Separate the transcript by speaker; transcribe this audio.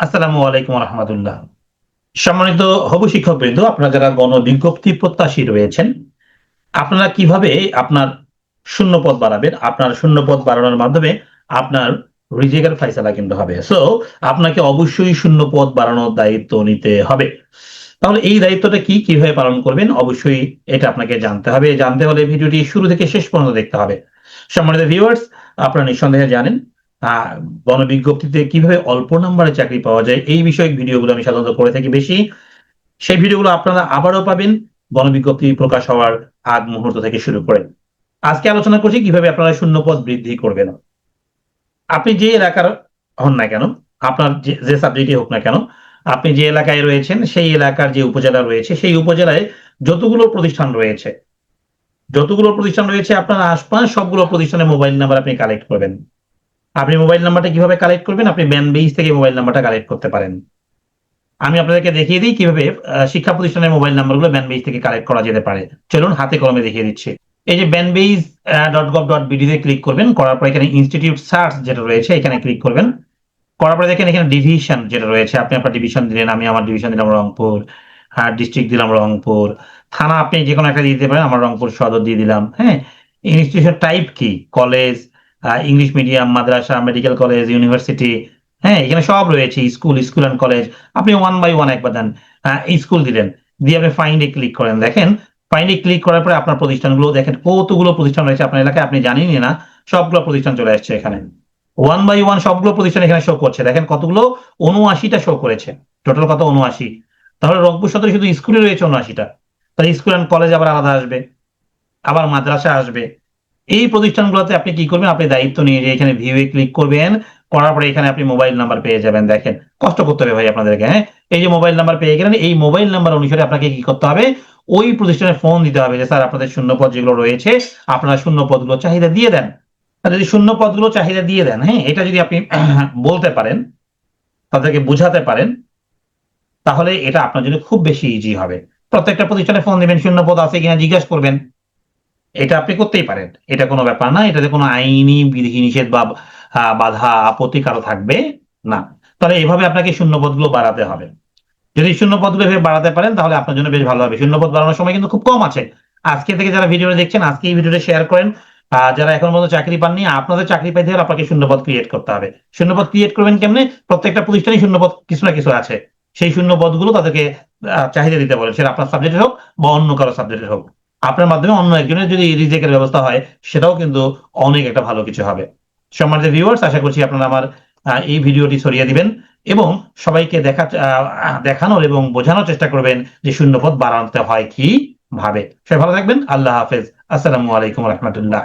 Speaker 1: আসসালামু আলাইকুম রহমতুল্লাহ। সম্মানিত হবু শিক্ষকবৃন্দ, আপনারা যারা গণ বিজ্ঞপ্তি প্রত্যাশী রয়েছেন, আপনারা কীভাবে আপনার শূন্য পদ বাড়াবেন? আপনার শূন্য পদ বাড়ানোর মাধ্যমে আপনার রিজেকের ফাইসালা কিন্তু হবে। সো আপনাকে অবশ্যই শূন্য পদ বাড়ানোর দায়িত্ব নিতে হবে। তাহলে এই দায়িত্বটা কি? কীভাবে পালন করবেন? অবশ্যই এটা আপনাকে জানতে হবে। জানতে হলে ভিডিওটি শুরু থেকে শেষ পর্যন্ত দেখতে হবে। সম্মানিত ভিউয়ার্স আপনারা নিঃসন্দেহে জানেন গণবিজ্ঞপ্তিতে কীভাবে অল্প নম্বরে চাকরি পাওয়া যায়, এই বিষয়ক ভিডিওগুলো আমি সাধারণত করে থাকি বেশি। সেই ভিডিওগুলো আপনারা আবারও পাবেন, গণবিজ্ঞপ্তি প্রকাশ হওয়ার আগ মুহূর্ত থেকে শুরু করে। আজকে আলোচনা করছি কীভাবে আপনারা শূন্য পদ বৃদ্ধি করবেন। আপনি যে এলাকার হন না কেন, আপনার যে সাবজেক্টই হোক না কেন, আপনি যে এলাকায় রয়েছেন, সেই এলাকার যে উপজেলা রয়েছে, সেই উপজেলায় যতগুলো প্রতিষ্ঠান রয়েছে, যতগুলো প্রতিষ্ঠান রয়েছে, আপনার আশপাশ সবগুলো প্রতিষ্ঠানের মোবাইল নাম্বার আপনি কালেক্ট করবেন। আপনি মোবাইল নাম্বারটা কীভাবে কালেক্ট করবেন? আপনি ব্যান বেস থেকে মোবাইল নাম্বারটা কালেক্ট করতে পারেন। আমি আপনাদেরকে দেখিয়ে দিই কীভাবে শিক্ষা প্রতিষ্ঠানের মোবাইল নাম্বারগুলো ব্যান বেস থেকে কালেক্ট করা যেতে পারে। চলুন হাতে কলমে দেখিয়ে দিচ্ছি। এই যে ব্যানবেইজ ডট গভ ডট বিডিতে ক্লিক করবেন, করার পর এখানে ইনস্টিটিউট সার্চ যেটা রয়েছে, এখানে ক্লিক করবেন। করার পরে দেখেন এখানে ডিভিশন যেটা রয়েছে, আপনি আপনার ডিভিশন দিলেন, আমি আমার ডিভিশন দিলাম রংপুর হ্যাঁ ডিস্ট্রিক্ট দিলাম রংপুর। থানা আপনি যে কোনো একটা দিতে পারেন, আমার রংপুর সদর দিয়ে দিলাম হ্যাঁ। ইনস্টিটিউশন টাইপ কি? কলেজ ইংলিশ মিডিয়াম মাদ্রাসা মেডিকেল কলেজ ইউনিভার্সিটি হ্যাঁ এখানে সব রয়েছে স্কুল স্কুল অ্যান্ড কলেজ আপনি ওয়ান বাই ওয়ান একবার দেন স্কুল দিলেন। দিয়ে আপনি ফাইন্ডে ক্লিক করেন। দেখেন ফাইন্ডে ক্লিক করার পরে আপনার প্রতিষ্ঠানগুলো, দেখেন কতগুলো প্রতিষ্ঠান রয়েছে আপনার এলাকায়, আপনি জানেনই না, সবগুলো প্রতিষ্ঠান চলে আসছে এখানে। ওয়ান বাই ওয়ান সবগুলো প্রতিষ্ঠান এখানে শো করছে। দেখেন কতগুলো? উনআশিটা শো করেছে। টোটাল কত? উনআশি। তাহলে রংপুর সদরে শুধু স্কুলে রয়েছে উনআশিটা। তাহলে স্কুল অ্যান্ড কলেজ আবার আলাদা আসবে। আবার মাদ্রাসা আসবে। এই প্রতিষ্ঠানগুলোতে আপনি কি করবেন? আপনি দায়িত্ব নিয়ে এখানে ভিউয়ে ক্লিক করবেন, করার পরে এখানে আপনি মোবাইল নাম্বার পেয়ে যাবেন। দেখেন, কষ্ট করতে হবে ভাই আপনাদেরকে হ্যাঁ? এই যে মোবাইল নাম্বার পেয়ে গেলেন, এই মোবাইল নাম্বার অনুসারে আপনাকে কি করতে হবে? ওই প্রতিষ্ঠানে ফোন দিতে হবে যে, স্যার, আপনাদের শূন্য পদ যেগুলো রয়েছে, আপনারা শূন্য পদগুলো চাহিদা দিয়ে দেন। যদি শূন্য পদগুলো চাহিদা দিয়ে দেন হ্যাঁ এটা যদি আপনি বলতে পারেন, তাদেরকে বুঝাতে পারেন, তাহলে এটা আপনার জন্য খুব বেশি ইজি হবে। প্রত্যেকটা প্রতিষ্ঠানে ফোন দিবেন, শূন্য পদ আছে কিনা? জিজ্ঞাসা করবেন। এটা আপনি করতেই পারেন। এটা কোনো ব্যাপার না, এটাতে কোনো আইনি বিধি নিষেধ বা বাধা, আপত্তি কারও থাকবে না। তাহলে এভাবে আপনাকে শূন্য পদগুলো বাড়াতে হবে। যদি শূন্য পদগুলো এভাবে বাড়াতে পারেন, তাহলে আপনার জন্য বেশ ভালো হবে। শূন্য পদ বাড়ানোর সময় কিন্তু খুব কম আছে। আজকে থেকে যারা ভিডিওটা দেখছেন, আজকে এই ভিডিওটা শেয়ার করেন। যারা এখন পর্যন্ত চাকরি পাননি, আপনাদের চাকরি পাইতে হলে আপনাকে শূন্যপদ ক্রিয়েট করতে হবে। শূন্যপদ ক্রিয়েট করবেন কেমনে? প্রত্যেকটা প্রতিষ্ঠানে শূন্যপদ কিছু না কিছু আছে। সেই শূন্য পদগুলো তাদেরকে চাহিদা দিতে বলেন। সেটা আপনার সাবজেক্টের হোক বা অন্য কারও সাবজেক্টের হোক। আপনার মাধ্যমে অন্য একজনের যদি রিজেকের ব্যবস্থা হয়, সেটাও কিন্তু অনেক একটা ভালো কিছু হবে। সম্মানিত ভিউয়ার্স আশা করছি আপনারা আমার এই ভিডিওটি ছড়িয়ে দিবেন এবং সবাইকে দেখা দেখানোর এবং বোঝানোর চেষ্টা করবেন যে শূন্যপদ বাড়াতে হয় কি ভাবে সবাই ভালো থাকবেন। আল্লাহ হাফেজ। আসসালামু আলাইকুম রহমতুল্লাহ।